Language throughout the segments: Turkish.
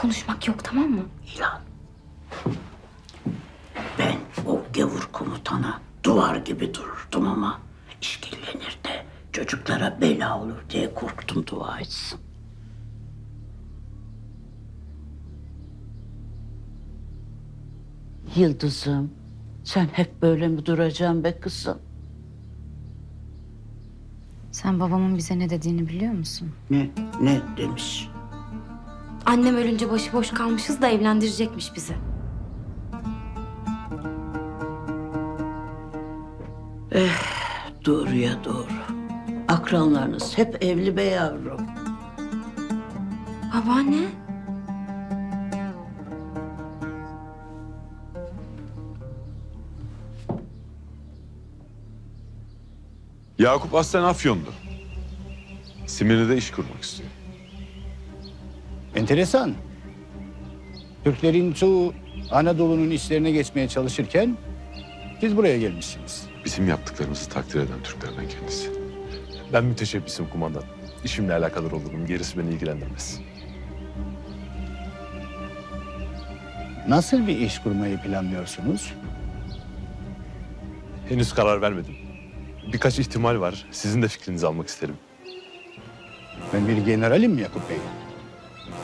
Konuşmak yok tamam mı? İlan. Ben o gavur komutana duvar gibi dururdum ama işkillenir de çocuklara bela olur diye korktum dua etsin. Yıldızım, sen hep böyle mi duracaksın be kızım? Sen babamın bize ne dediğini biliyor musun? Ne, ne demiş? Annem ölünce başıboş kalmışız da evlendirecekmiş bizi. Doğruya doğru. Akranlarınız hep evli be yavrum. Babaanne? Yakup aslen Afyon'du. Simirli'de iş kurmak istiyor. Enteresan. Türklerin çoğu Anadolu'nun işlerine geçmeye çalışırken siz buraya gelmişsiniz. Bizim yaptıklarımızı takdir eden Türklerden kendisi. Ben müteşebbisim kumandan. İşimle alakadar olurum. Gerisi beni ilgilendirmez. Nasıl bir iş kurmayı planlıyorsunuz? Henüz karar vermedim. Birkaç ihtimal var. Sizin de fikrinizi almak isterim. Ben bir generalim Yakup Bey.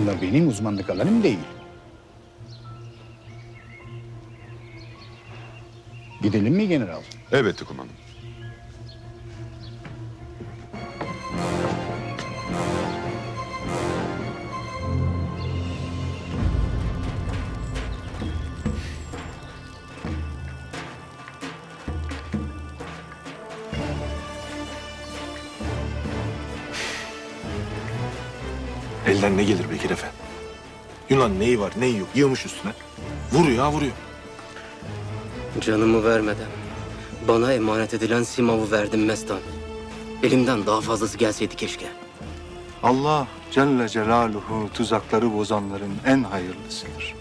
Bunlar benim uzmanlık alanım değil. Gidelim mi general? Elbette kumandan. Elden ne gelir Bekir Efe? Yunan neyi var neyi yok yığmış üstüne. Vuruyor ha vuruyor. Canımı vermeden bana emanet edilen Simav'ı verdim Mestan. Elimden daha fazlası gelseydi keşke. Allah Celle Celaluhu tuzakları bozanların en hayırlısıdır.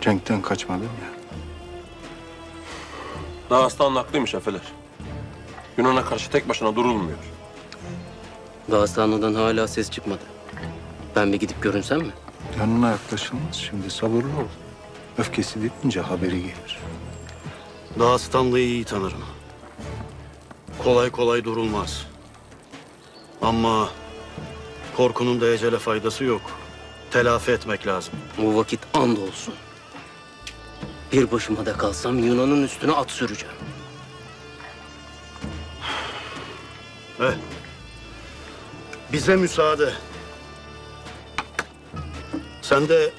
Cenk'ten kaçmadım ya. Dağıstan haklıymış Efeler. Yunan'a karşı tek başına durulmuyor. Dağıstanlı'dan hala ses çıkmadı. Ben bir gidip görünsem mi? Yanına yaklaşılmaz şimdi sabırlı ol. Öfkesi dinince haberi gelir. Dağıstanlı'yı iyi tanırım. Kolay kolay durulmaz. Ama korkunun da ecele faydası yok. Telafi etmek lazım. O vakit and olsun. Bir başıma da kalsam Yunan'ın üstüne at süreceğim. Eh. Bize müsaade. Sen de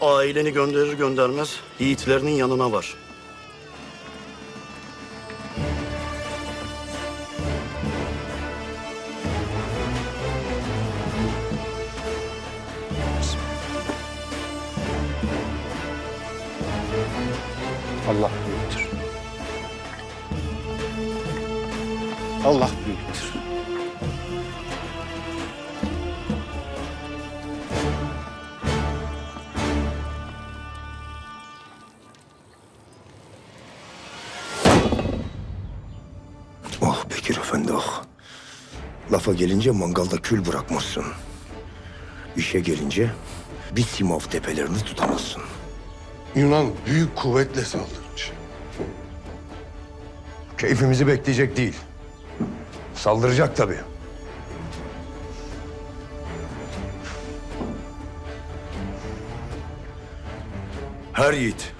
aileni gönderir göndermez yiğitlerinin yanına var. Allah büyüktür. Allah büyüktür. Oh. Lafa gelince mangalda kül bırakmazsın. İşe gelince bir simav tepelerini tutamazsın. Yunan büyük kuvvetle saldırmış. Keyfimizi bekleyecek değil. Saldıracak tabii. Her yiğit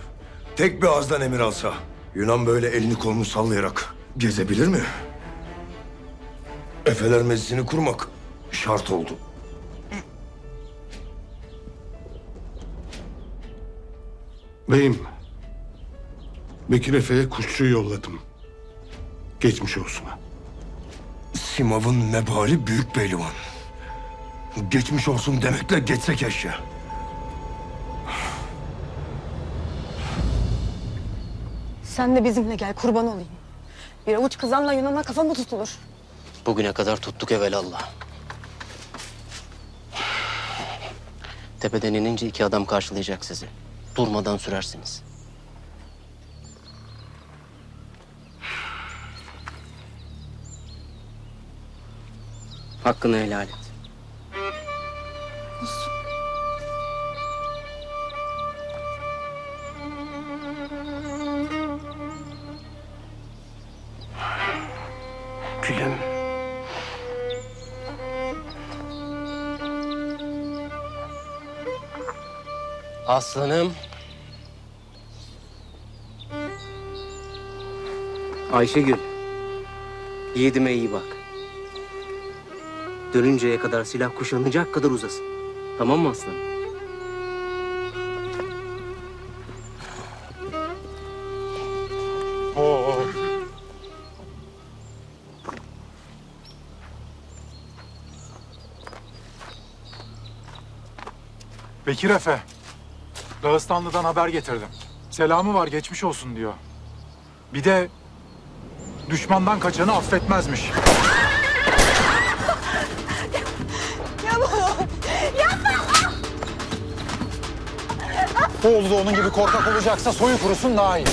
tek bir ağızdan emir alsa Yunan böyle elini kolunu sallayarak gezebilir mi? Efeler Meclisi'ni kurmak şart oldu. Beyim, Bekir Efe'ye kuşçu yolladım. Geçmiş olsun. Simav'ın mebali büyük pehlivan. Geçmiş olsun demekle geçse keşke. Sen de bizimle gel kurban olayım. Bir avuç kazanla Yunan'a kafa mı tutulur? Bugüne kadar tuttuk evelallah. Tepeden inince iki adam karşılayacak sizi. Durmadan sürersiniz. Hakkını helal et. Gülüm. Aslanım. Ayşegül. Yiğidime iyi bak. Dönünceye kadar silah kuşanacak kadar uzasın. Tamam mı aslanım? Bekir Efe. Dağıstanlı'dan haber getirdim. Selamı var geçmiş olsun diyor. Bir de düşmandan kaçanı affetmezmiş. Oğlu da onun gibi korkak olacaksa soyu kurusun daha iyi.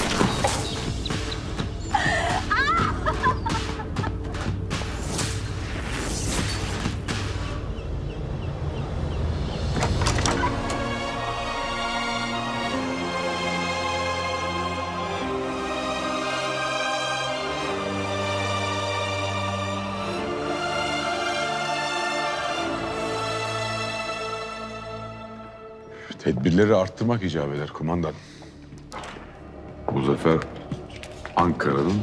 Tedbirleri arttırmak icap eder kumandan. Bu zafer Ankara'nın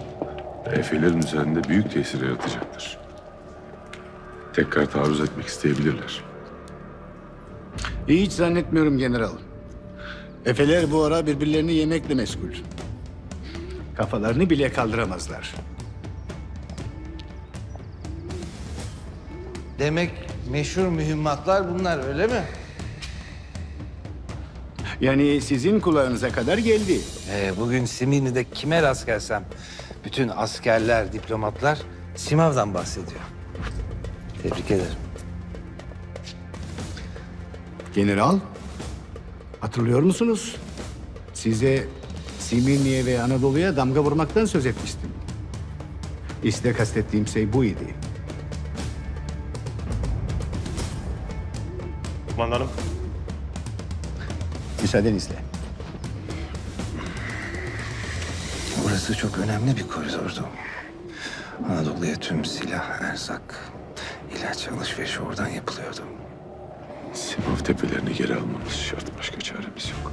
Efelerin üzerinde büyük tesir yaratacaktır. Tekrar taarruz etmek isteyebilirler. Hiç zannetmiyorum general. Efeler bu ara birbirlerini yemekle meşgul. Kafalarını bile kaldıramazlar. Demek meşhur mühimmatlar bunlar öyle mi? Yani sizin kulağınıza kadar geldi. Ee, bugün Simirni'de kime rast gelsem bütün askerler, diplomatlar Simav'dan bahsediyor. Tebrik ederim. General, hatırlıyor musunuz? Size Simirni'ye ve Anadolu'ya damga vurmaktan söz etmiştim. İşte kastettiğim şey bu idi. Kumandanım. Müsaadenizle. Burası çok önemli bir koridordu. Anadolu'ya tüm silah, erzak, ilaç alışverişi oradan yapılıyordu. Simav tepelerini geri almamız şart. Başka çaremiz yok.